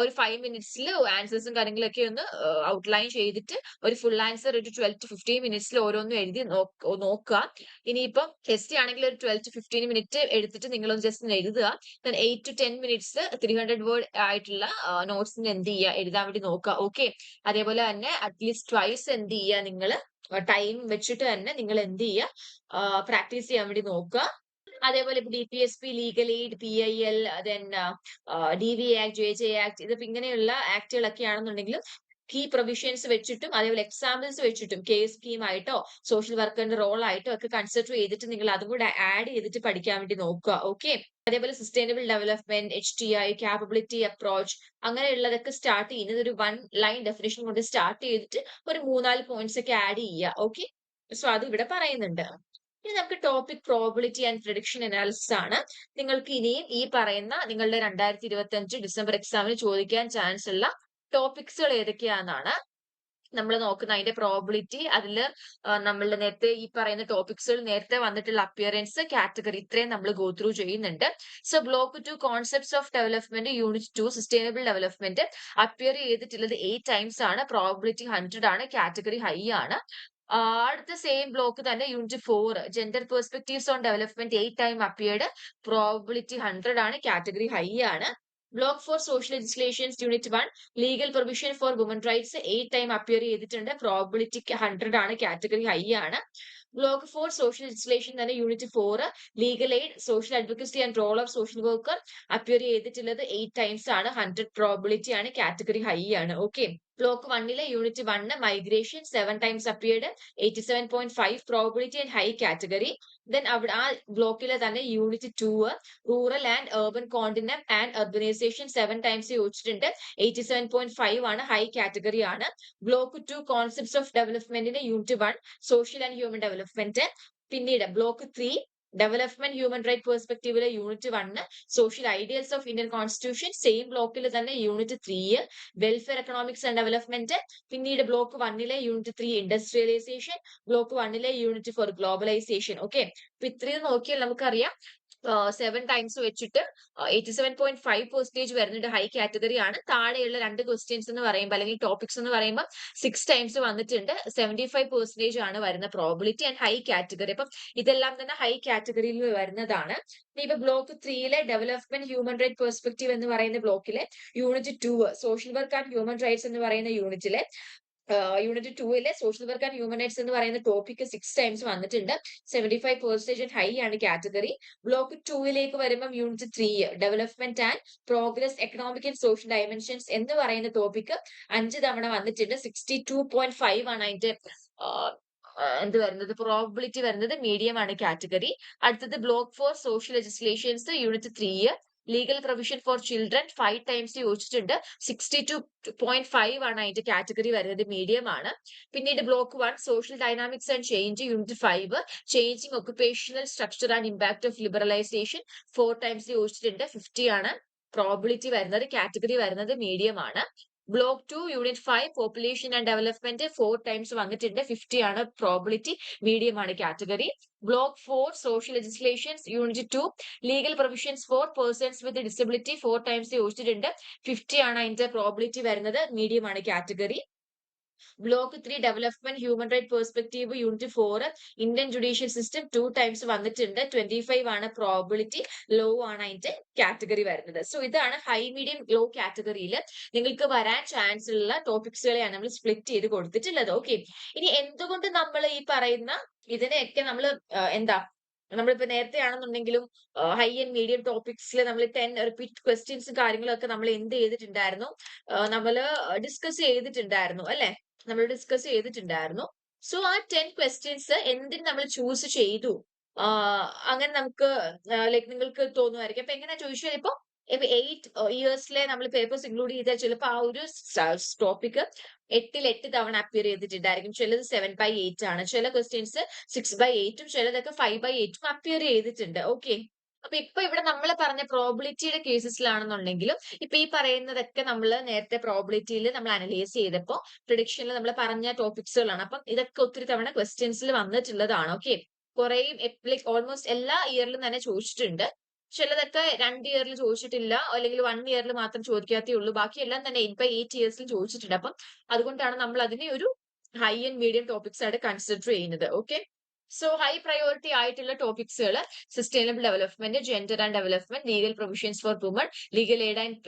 Speaker 2: ഒരു ഫൈവ് മിനിറ്റ്സിൽ ആൻസേഴ്സും കാര്യങ്ങളൊക്കെ ഒന്ന് ഔട്ട്ലൈൻ ചെയ്തിട്ട് ഒരു ഫുൾ ആൻസർ ഒരു ട്വൽവ് ടു ഫിഫ്റ്റീൻ മിനിറ്റ്സിൽ ഓരോന്നും എഴുതി നോക്കുക. ഇനിയിപ്പം ടെസ്റ്റ് ആണെങ്കിൽ ഒരു ട്വൽവ് ടു ഫിഫ്റ്റീൻ മിനിറ്റ് എടുത്തിട്ട് നിങ്ങൾ ജസ്റ്റ് എഴുതുക. Eight to ten minutes three hundred word ആയിട്ടുള്ള നോട്ട്സിന് എന്ത് ചെയ്യുക? എഴുതാൻ വേണ്ടി നോക്കുക. ഓക്കെ അതേപോലെ തന്നെ അറ്റ്ലീസ്റ്റ് ട്വൈസ് എന്ത് ചെയ്യുക നിങ്ങൾ? ടൈം വെച്ചിട്ട് തന്നെ നിങ്ങൾ എന്ത് ചെയ്യുക? പ്രാക്ടീസ് ചെയ്യാൻ വേണ്ടി നോക്കുക. അതേപോലെ ഇപ്പൊ D P S P legal aid P I L then D V act J J act ഇതിപ്പോ ഇങ്ങനെയുള്ള ആക്ടുകളൊക്കെ ആണെന്നുണ്ടെങ്കിൽ കീ പ്രൊവിഷൻസ് വെച്ചിട്ടും അതേപോലെ എക്സാമ്പിൾസ് വെച്ചിട്ടും കേസ് സ്കീം ആയിട്ടോ സോഷ്യൽ വർക്കറിന്റെ റോൾ ആയിട്ടോ ഒക്കെ കൺസിഡർ ചെയ്തിട്ട് നിങ്ങൾ അതും കൂടെ ആഡ് ചെയ്തിട്ട് പഠിക്കാൻ വേണ്ടി നോക്കുക ഓക്കെ അതേപോലെ sustainable development H T I capability approach അങ്ങനെയുള്ളതൊക്കെ സ്റ്റാർട്ട് ചെയ്യുന്നത് ഒരു വൺ ലൈൻ ഡെഫിനേഷൻ കൊണ്ട് സ്റ്റാർട്ട് ചെയ്തിട്ട് ഒരു മൂന്നാൽ പോയിന്റ്സ് ഒക്കെ ആഡ് ചെയ്യുക ഓക്കെ സോ അത് ഇവിടെ പറയുന്നുണ്ട്. ഇനി നമുക്ക് topic probability and prediction analysis ആണ്. നിങ്ങൾക്ക് ഇനിയും ഈ പറയുന്ന നിങ്ങളുടെ രണ്ടായിരത്തി ഇരുപത്തി അഞ്ച് ഡിസംബർ എക്സാമിന് ചോദിക്കാൻ ചാൻസ് ഉള്ള ടോപ്പിക്സുകൾ ഏതൊക്കെയാണെന്നാണ് നമ്മൾ നോക്കുന്ന അതിന്റെ പ്രോബിലിറ്റി അതിൽ നമ്മളുടെ നേരത്തെ ഈ പറയുന്ന ടോപ്പിക്സുകൾ നേരത്തെ വന്നിട്ടുള്ള അപ്പിയറൻസ് കാറ്റഗറി ഇത്രയും നമ്മൾ ഗോ ത്രൂ ചെയ്യുന്നുണ്ട്. So block two concepts of development unit two sustainable development appear ചെയ്തിട്ടുള്ളത് എയ്റ്റ് ടൈംസ് ആണ്. പ്രോബിലിറ്റി ഹൺഡ്രഡ് ആണ്. കാറ്റഗറി ഹൈ ആണ്. അടുത്ത സെയിം ബ്ലോക്ക് തന്നെ unit four gender perspectives on development eight time appeared probability hundred ആണ്. Category high ആണ്. Block four social legislations unit one legal provision for women rights eight time appear ചെയ്തിട്ടുണ്ട്. Probability hundred ആണ് category high ആണ്. Block four social legislation തന്നെ unit four legal aid social advocacy and role of social worker appear ചെയ്തിട്ടുള്ളത് eight times ആണ്. Hundred probability ആണ് category high ആണ്. Okay block വണ്ണിലെ unit one migration seven times appeared eighty seven point five probability and high category then അവിടെ ആ ബ്ലോക്കിലെ തന്നെ unit two rural and urban continuum and urbanization seven times ചോദിച്ചിട്ടുണ്ട് eighty seven point five ആണ് high category ആണ്. Block two concepts of ഡെവലപ്മെന്റിന്റെ unit one social and human development പിന്നീട് block three development human right പെർസ്പെക്ടീവിൽ unit one social ideals of Indian constitution same ബ്ലോക്കിൽ തന്നെ unit three welfare economics and development പിന്നീട് block വണ്ണിലെ unit three industrialisation block വണ്ണിലെ unit four globalisation okay അപ്പൊ ഇത്രയും നോക്കിയാൽ നമുക്കറിയാം സെവൻ ടൈംസ് വെച്ചിട്ട് eighty seven point five percentage വരുന്നുണ്ട് ഹൈ കാറ്റഗറി ആണ്. താഴെയുള്ള രണ്ട് ക്വസ്റ്റ്യൻസ് എന്ന് പറയുമ്പോൾ അല്ലെങ്കിൽ ടോപ്പിക്സ് എന്ന് പറയുമ്പോൾ സിക്സ് ടൈംസ് വന്നിട്ടുണ്ട്. സെവന്റി ഫൈവ് പെർസെന്റേജ് ആണ് വരുന്ന പ്രോബിലിറ്റി ആൻഡ് ഹൈ കാറ്റഗറി അപ്പം ഇതെല്ലാം തന്നെ ഹൈ കാറ്റഗറിയിൽ വരുന്നതാണ്. ഇപ്പൊ ബ്ലോക്ക് ത്രീയിലെ ഡെവലപ്മെന്റ് ഹ്യൂമൻ റൈറ്റ് പെർസ്പെക്ടീവ് എന്ന് പറയുന്ന ബ്ലോക്കിലെ unit two social work and human rights എന്ന് പറയുന്ന യൂണിറ്റിലെ unit ടൂവിലെ social work and human rights എന്ന് പറയുന്ന ടോപ്പിക് സിക്സ് ടൈംസ് വന്നിട്ടുണ്ട്. സെവന്റി ഫൈവ് പെർസെന്റേജ് ഹൈ ആണ് കാറ്റഗറി ബ്ലോക്ക് ടൂവിലേക്ക് വരുമ്പോൾ unit three development and progress economic and social dimensions എന്ന് പറയുന്ന ടോപ്പിക് അഞ്ച് തവണ വന്നിട്ടുണ്ട്. സിക്സ്റ്റി ടു പോയിന്റ് ഫൈവ് ആണ് അതിന്റെ എന്ത് വരുന്നത്? പ്രോബിലിറ്റി വരുന്നത്. മീഡിയം ആണ് കാറ്റഗറി അടുത്തത് block four social legislations unit three legal provision for children five times ചോദിച്ചിട്ടുണ്ട്. സിക്സ്റ്റി ടു പോയിന്റ് ഫൈവ് ആണ് അതിന്റെ കാറ്റഗറി വരുന്നത് മീഡിയം ആണ്. പിന്നീട് block one social dynamics and change unit five changing occupational structure and impact of liberalization four times ചോദിച്ചിട്ടുണ്ട്. Fifty ആണ്. Probability വരുന്നത് category വരുന്നത് മീഡിയം ആണ്. Block two unit five population and development four times വന്നിട്ടുണ്ട്. Fifty ആണ് probability medium ആണ് category block four social legislations unit two legal provisions for persons with disability four times ചോദിച്ചിട്ടുണ്ട് fifty ആണ് അതിന്റെ probability വരുന്നത് medium ആണ് category block three development human right perspective unit four Indian judicial system two times വന്നിട്ടുണ്ട്. Twenty five ആണ് probability low ആണ് അതിന്റെ category വരുന്നത്. സോ ഇതാണ് ഹൈ മീഡിയം ലോ കാറ്റഗറിയിൽ നിങ്ങൾക്ക് വരാൻ ചാൻസ് ഉള്ള ടോപ്പിക്സുകളെയാണ് നമ്മൾ സ്പ്ലിറ്റ് ചെയ്ത് കൊടുത്തിട്ടുള്ളത്. ഓക്കെ ഇനി എന്തുകൊണ്ട് നമ്മൾ ഈ പറയുന്ന ഇതിനെയൊക്കെ നമ്മൾ എന്താ നമ്മളിപ്പോ നേരത്തെ ആണെന്നുണ്ടെങ്കിലും ഹൈ ആൻഡ് മീഡിയം ടോപ്പിക്സിൽ നമ്മൾ ടെൻ റിപ്പീറ്റ് ക്വസ്റ്റ്യൻസും കാര്യങ്ങളൊക്കെ നമ്മൾ എന്ത് ചെയ്തിട്ടുണ്ടായിരുന്നു? നമ്മൾ ഡിസ്കസ് ചെയ്തിട്ടുണ്ടായിരുന്നു അല്ലെ? നമ്മൾ ഡിസ്കസ് ചെയ്തിട്ടുണ്ടായിരുന്നു. സോ ആ ടെൻ ക്വസ്റ്റ്യൻസ് എന്തിന് നമ്മൾ ചൂസ് ചെയ്തു? അങ്ങനെ നമുക്ക് ലൈക്ക് നിങ്ങൾക്ക് തോന്നുമായിരിക്കും. അപ്പൊ എങ്ങനെയാ ചോദിച്ചാൽ ഇപ്പൊ എയ്റ്റ് ഇയേഴ്സിലെ നമ്മൾ പേപ്പേഴ്സ് ഇൻക്ലൂഡ് ചെയ്താൽ ചിലപ്പോൾ ആ ഒരു ടോപ്പിക് എട്ടിൽ എട്ട് തവണ അപ്പിയർ ചെയ്തിട്ടുണ്ടായിരിക്കും. ചിലത് സെവൻ ബൈ എയ്റ്റ് ആണ്. ചില ക്വസ്റ്റ്യൻസ് സിക്സ് ബൈ എയ്റ്റും ചിലതൊക്കെ ഫൈവ് ബൈ എയ്റ്റും അപ്പിയർ ചെയ്തിട്ടുണ്ട്. ഓക്കെ അപ്പൊ ഇപ്പൊ ഇവിടെ നമ്മൾ പറഞ്ഞ പ്രോബിലിറ്റിയുടെ കേസസിലാണെന്നുണ്ടെങ്കിലും ഇപ്പൊ ഈ പറയുന്നതൊക്കെ നമ്മൾ നേരത്തെ പ്രോബിലിറ്റിയിൽ നമ്മൾ അനലൈസ് ചെയ്തപ്പോ പ്രൊഡിക്ഷനിൽ നമ്മൾ പറഞ്ഞ ടോപ്പിക്സുകളാണ് അപ്പം ഇതൊക്കെ ഒത്തിരി തവണ ക്വസ്റ്റ്യൻസിൽ വന്നിട്ടുള്ളതാണ്. ഓക്കെ കുറേയും ലൈക്ക് ഓൾമോസ്റ്റ് എല്ലാ ഇയറിലും തന്നെ ചോദിച്ചിട്ടുണ്ട്. ചിലതൊക്കെ രണ്ട് ഇയറിൽ ചോദിച്ചിട്ടില്ല അല്ലെങ്കിൽ വൺ ഇയറിൽ മാത്രം ചോദിക്കാത്തേ ഉള്ളൂ. ബാക്കി എല്ലാം തന്നെ എയ്റ്റ് ബൈ എയ്റ്റ് ഇയേഴ്സിൽ ചോദിച്ചിട്ടുണ്ട്. അപ്പം അതുകൊണ്ടാണ് നമ്മൾ അതിനെ ഒരു ഹൈ ആൻഡ് മീഡിയം ടോപ്പിക്സ് ആയിട്ട് കൺസിഡർ ചെയ്യുന്നത്. ഓക്കെ സോ ഹൈ പ്രയോറിറ്റി ആയിട്ടുള്ള ടോപ്പിക്സുകൾ sustainable development gender and development legal provisions for women legal aid and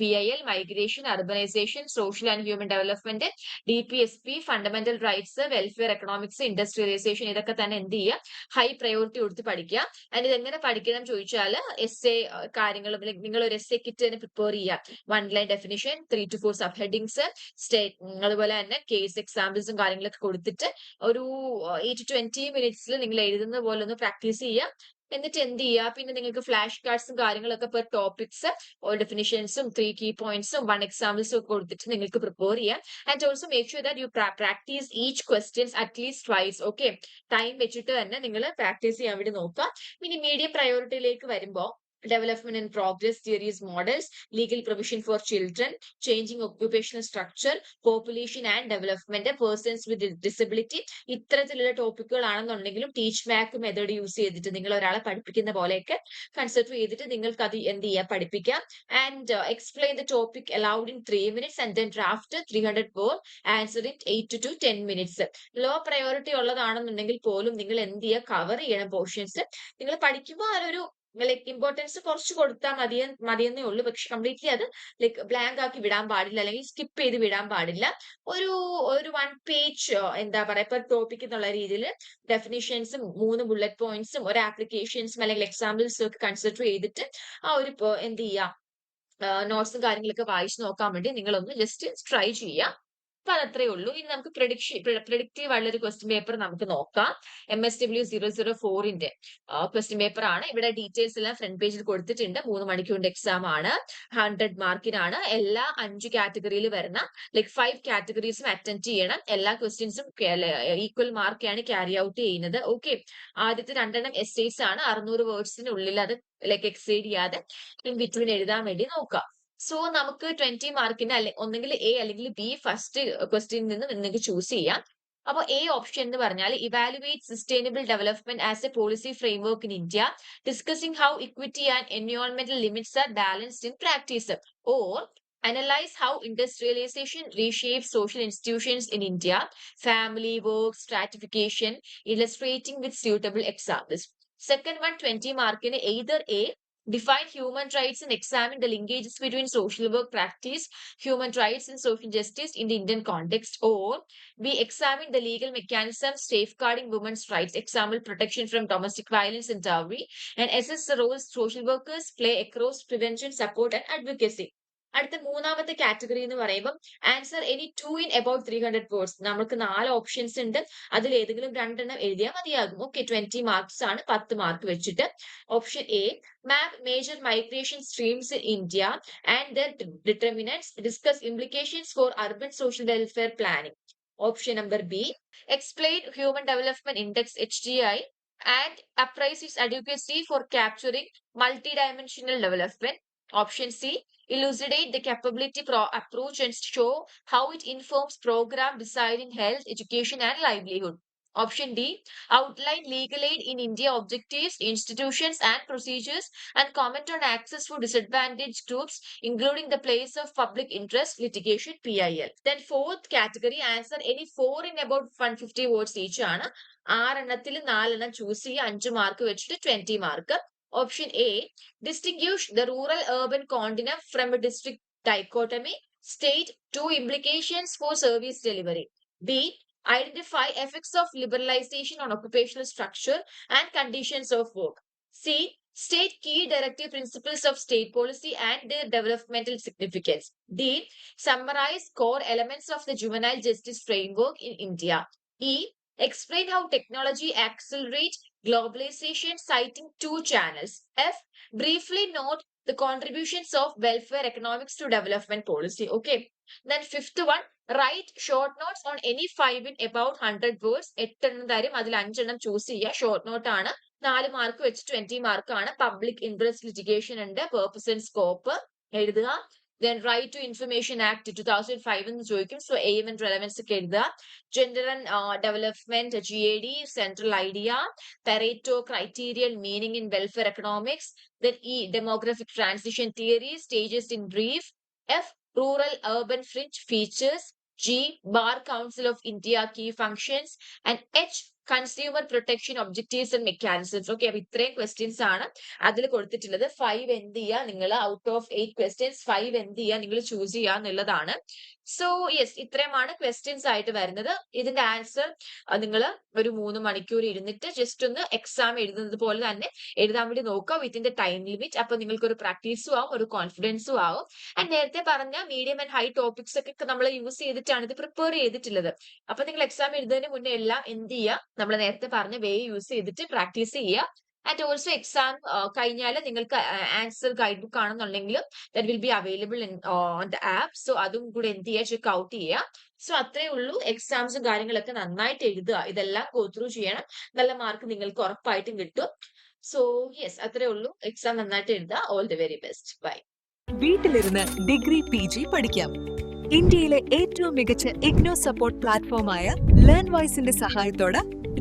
Speaker 2: P I L migration urbanization social and human development D P S P fundamental rights welfare economics industrialization ഇതൊക്കെ തന്നെ എന്ത് ചെയ്യുക? High priority കൊടുത്ത് പഠിക്കുക. And ഇതെങ്ങനെ പഠിക്കണം ചോദിച്ചാൽ S A കാര്യങ്ങളും നിങ്ങൾ ഒരു എസ് എ കിറ്റ് തന്നെ പ്രിപ്പയർ ചെയ്യുക. One line definition three to four sub headings state അതുപോലെ തന്നെ കേസ് എക്സാമ്പിൾസും കാര്യങ്ങളൊക്കെ കൊടുത്തിട്ട് ഒരു എയ്റ്റ് ട്വന്റി മിനിറ്റ്സിൽ നിങ്ങൾ എഴുതുന്ന പോലെ ഒന്ന് പ്രാക്ടീസ് ചെയ്യുക. എന്നിട്ട് എന്ത് ചെയ്യുക? പിന്നെ നിങ്ങൾക്ക് ഫ്ലാഷ് കാർഡ്സും കാര്യങ്ങളൊക്കെ പെർ ടോപ്പിക്സ് ഓൾ ഡെഫിനിഷൻസും ത്രീ കീ പോയിന്റ്സും വൺ എക്സാമ്പിൾസും ഒക്കെ കൊടുത്തിട്ട് നിങ്ങൾക്ക് പ്രിപ്പയർ ചെയ്യാം. And also make sure that you practice each questions at least twice okay time വെച്ചിട്ട് തന്നെ നിങ്ങൾ പ്രാക്ടീസ് ചെയ്യാൻ വേണ്ടി നോക്കുക. ഇനി മീഡിയം പ്രയോറിറ്റിയിലേക്ക് വരുമ്പോൾ development in progress theories models legal provision for children changing occupational structure population and development persons with disability ഇത്തരത്തിലുള്ള ടോപ്പിക്കുകളാണെന്നുണ്ടെങ്കിലും ടീച്ച് മാക്ക് മെത്തേഡ് യൂസ് ചെയ്തിട്ട് നിങ്ങൾ ഒരാളെ പഠിപ്പിക്കുന്ന പോലെയൊക്കെ കൺസിഡർ ചെയ്തിട്ട് നിങ്ങൾക്ക് അത് എന്ത് ചെയ്യാം? പഠിപ്പിക്കാം. And explain the topic aloud in three minutes and then draft three hundred for answer in eight to ten minutes low priority ഉള്ളതാണെന്നുണ്ടെങ്കിൽ പോലും നിങ്ങൾ എന്ത് ചെയ്യുക? കവർ ചെയ്യണം പോർഷൻസ് നിങ്ങൾ പഠിക്കുമ്പോൾ അതിലൊരു ലൈക്ക് ഇമ്പോർട്ടൻസ് കുറച്ച് കൊടുത്താൽ മതിയ മതിയെന്നേ ഉള്ളൂ. പക്ഷെ കംപ്ലീറ്റ്ലി അത് ലൈക്ക് ബ്ലാങ്ക് ആക്കി വിടാൻ പാടില്ല. അല്ലെങ്കിൽ സ്കിപ്പ് ചെയ്ത് വിടാൻ പാടില്ല. ഒരു ഒരു വൺ പേജ് എന്താ പറയാ ഇപ്പൊ ടോപ്പിക് എന്നുള്ള രീതിയിൽ ഡെഫിനിഷൻസും മൂന്ന് ബുള്ളറ്റ് പോയിന്റ്സും ഒരു ആപ്ലിക്കേഷൻസും അല്ലെങ്കിൽ എക്സാമ്പിൾസും ഒക്കെ കൺസിഡർ ചെയ്തിട്ട് ആ ഒരു എന്ത് ചെയ്യാം നോട്ട്സും കാര്യങ്ങളൊക്കെ വായിച്ചു നോക്കാൻ വേണ്ടി നിങ്ങളൊന്ന് ജസ്റ്റ് ട്രൈ ചെയ്യാം അപ്പൊ അതത്രേ ഉള്ളൂ. ഇനി നമുക്ക് പ്രഡിക്ഷൻ പ്രഡിക്റ്റീവ് ആയിട്ടുള്ള ഒരു ക്വസ്റ്റ്യൻ പേപ്പർ നമുക്ക് നോക്കാം. M S W zero zero ഫോറിന്റെ ക്വസ്റ്റ്യൻ പേപ്പർ ആണ്. ഇവിടെ ഡീറ്റെയിൽസ് എല്ലാം ഫ്രണ്ട് പേജിൽ കൊടുത്തിട്ടുണ്ട്. മൂന്ന് മണിക്കൂറിന്റെ എക്സാം ആണ്. ഹൺഡ്രഡ് മാർക്കിനാണ് എല്ലാ അഞ്ച് കാറ്റഗറിയിൽ വരുന്ന ലൈക് ഫൈവ് കാറ്റഗറീസും അറ്റൻഡ് ചെയ്യണം. എല്ലാ ക്വസ്റ്റ്യൻസും ഈക്വൽ മാർക്കാണ് ക്യാരി ഔട്ട് ചെയ്യുന്നത്. ഓക്കെ ആദ്യത്തെ രണ്ടെണ്ണം എസ്റ്റേറ്റ്സ് ആണ്. അറുന്നൂറ് വേർഡ്സിനുള്ളിൽ അത് ലൈക്ക് എക്സൈഡ് ചെയ്യാതെ ഇൻ ബിറ്റ്വീൻ എഴുതാൻ വേണ്ടി നോക്കാം. സോ നമുക്ക് ട്വന്റി മാർക്കിന് അല്ലെ ഒന്നെങ്കിൽ എ അല്ലെങ്കിൽ ബി ഫസ്റ്റ് ക്വസ്റ്റ്യൻ നിന്ന് നിങ്ങൾക്ക് ചൂസ് ചെയ്യാം അപ്പോൾ എ ഓപ്ഷൻ എന്ന് പറഞ്ഞാൽ evaluate sustainable development as a policy framework in India discussing how equity and എൻവയോൺമെന്റൽ limits are balanced in practice or analyse how industrialization reshapes social institutions in India family work stratification with suitable examples. Second one, 20 mark in either A, define human rights and examine the linkages between social work practice, human rights and social justice in the Indian context, or we examine the legal mechanisms safeguarding women's rights, example, protection from domestic violence and dowry, and assess the roles social workers play across prevention, support, and advocacy. അടുത്ത മൂന്നാമത്തെ category എന്ന് പറയുമ്പോൾ answer any two in about three hundred words നമുക്ക് നാല് options ഉണ്ട്. അതിൽ ഏതെങ്കിലും രണ്ടെണ്ണം എഴുതിയാൽ മതിയാകും. ഓക്കെ ട്വന്റി മാർക്സ് ആണ്. പത്ത് മാർക്ക് വെച്ചിട്ട്. Option A map major migration streams in India and their determinants discuss implications for urban social welfare planning option number B explain human development index H D I and appraise its its for for multi multidimensional development. Option C, elucidate the capability pro- approach and show how it informs program design in health, education, and livelihood. Option D, outline legal aid in India objectives, institutions, and procedures, and comment on access for disadvantaged groups, including the place of public interest litigation PIL. Then fourth category, answer any four in about 150 words each ആണ് ആറെണ്ണത്തിൽ നാലെണ്ണം choose ചെയ്യുക അഞ്ച് mark വെച്ചിട്ട് twenty mark Option A, distinguish the rural-urban continuum from a district dichotomy. State two implications for service delivery. B, identify effects of liberalization on occupational structure and conditions of work. C, state key directive principles of state policy and their developmental significance. D, summarize core elements of the juvenile justice framework in India. E, explain how technology accelerates globalization citing two channels f briefly note the contributions of welfare economics to development policy okay then fifth one write short notes on any five in about 100 words എട്ടെണ്ണം തരും അതിൽ അഞ്ചെണ്ണം choose ചെയ്യുക short note ആണ് നാല് മാർക്ക് വെച്ച് twenty mark ആണ് പബ്ലിക് ഇൻട്രസ്റ്റ് ലിറ്റിഗേഷൻ ഉണ്ട് പേർപ്പസ് ആൻഡ് സ്കോപ്പ് എഴുതുക then right to information act two thousand five എന്ന് ചോദിക്കും സോ എയിം ആൻഡ് റെലവൻസ് ഒക്കെ എഴുതുക gender and development G A D central idea Pareto criterion meaning in welfare economics then E demographic transition theory stages in brief F rural urban fringe features G. Bar Council of India key functions and H. Consumer protection objectives and mechanisms okay അപ്പൊ ഇത്രയും questions ആണ് അതിൽ കൊടുത്തിട്ടുള്ളത്. Five എന്ത് ചെയ്യുക നിങ്ങൾ out of eight questions five എന്ത് ചെയ്യുക നിങ്ങൾ ചൂസ് ചെയ്യുക എന്നുള്ളതാണ്. സോ യെസ് ഇത്രയുമാണ് ക്വസ്റ്റ്യൻസ് ആയിട്ട് വരുന്നത്. ഇതിന്റെ ആൻസർ നിങ്ങൾ ഒരു മൂന്ന് മണിക്കൂർ ഇരുന്നിട്ട് ജസ്റ്റ് ഒന്ന് എക്സാം എഴുതുന്നത് പോലെ തന്നെ എഴുതാൻ വേണ്ടി നോക്കുക വിത്തിൻ ദ ടൈം ലിമിറ്റ് അപ്പൊ നിങ്ങൾക്ക് ഒരു പ്രാക്ടീസും ആവും ഒരു കോൺഫിഡൻസും ആവും. ആൻഡ് നേരത്തെ പറഞ്ഞ മീഡിയം ആൻഡ് ഹൈ ടോപ്പിക്സ് ഒക്കെ നമ്മൾ യൂസ് ചെയ്തിട്ടാണ് ഇത് പ്രിപ്പയർ ചെയ്തിട്ടുള്ളത്. അപ്പൊ നിങ്ങൾ എക്സാം എഴുതുന്നതിന് മുന്നേ എല്ലാം എന്ത് ചെയ്യുക നമ്മൾ നേരത്തെ പറഞ്ഞ വേ യൂസ് ചെയ്തിട്ട് പ്രാക്ടീസ് ചെയ്യുക. ആൻഡ് ഓൾസോ എക്സാം കഴിഞ്ഞാൽ നിങ്ങൾക്ക് ആൻസർ ഗൈഡ് ബുക്ക് ആണെന്നുണ്ടെങ്കിൽ that will be available on the app so അതും കൂടെ എന്ത് ചെയ്യുക? ചെക്ക് ഔട്ട് ചെയ്യുക. സോ അത്രേ ഉള്ളൂ. എക്സാംസും കാര്യങ്ങളൊക്കെ നന്നായിട്ട് എഴുതുക. ഇതെല്ലാം ഗോ ത്രൂ ചെയ്യണം. നല്ല മാർക്ക് നിങ്ങൾക്ക് ഉറപ്പായിട്ടും കിട്ടും. സോ യെസ് അത്രേ ഉള്ളൂ. എക്സാം നന്നായിട്ട് എഴുതുക. All the very best bye
Speaker 4: വീട്ടിലിരുന്ന് ഡിഗ്രി പി ജി പഠിക്കാം. ഇന്ത്യയിലെ ഏറ്റവും മികച്ച ഇഗ്നോ സപ്പോർട്ട് പ്ലാറ്റ്ഫോമായ ലേൺ വൈസിന്റെ സഹായത്തോടെ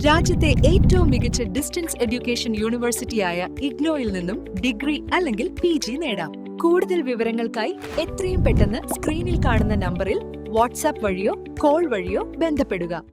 Speaker 4: രാജ്യത്തെ ഏറ്റവും മികച്ച ഡിസ്റ്റൻസ് എഡ്യൂക്കേഷൻ യൂണിവേഴ്സിറ്റിയായ ഇഗ്നോയിൽ നിന്നും ഡിഗ്രി അല്ലെങ്കിൽ പി ജി നേടാം. കൂടുതൽ വിവരങ്ങൾക്കായി എത്രയും പെട്ടെന്ന് സ്ക്രീനിൽ കാണുന്ന നമ്പറിൽ വാട്സാപ്പ് വഴിയോ കോൾ വഴിയോ ബന്ധപ്പെടുക.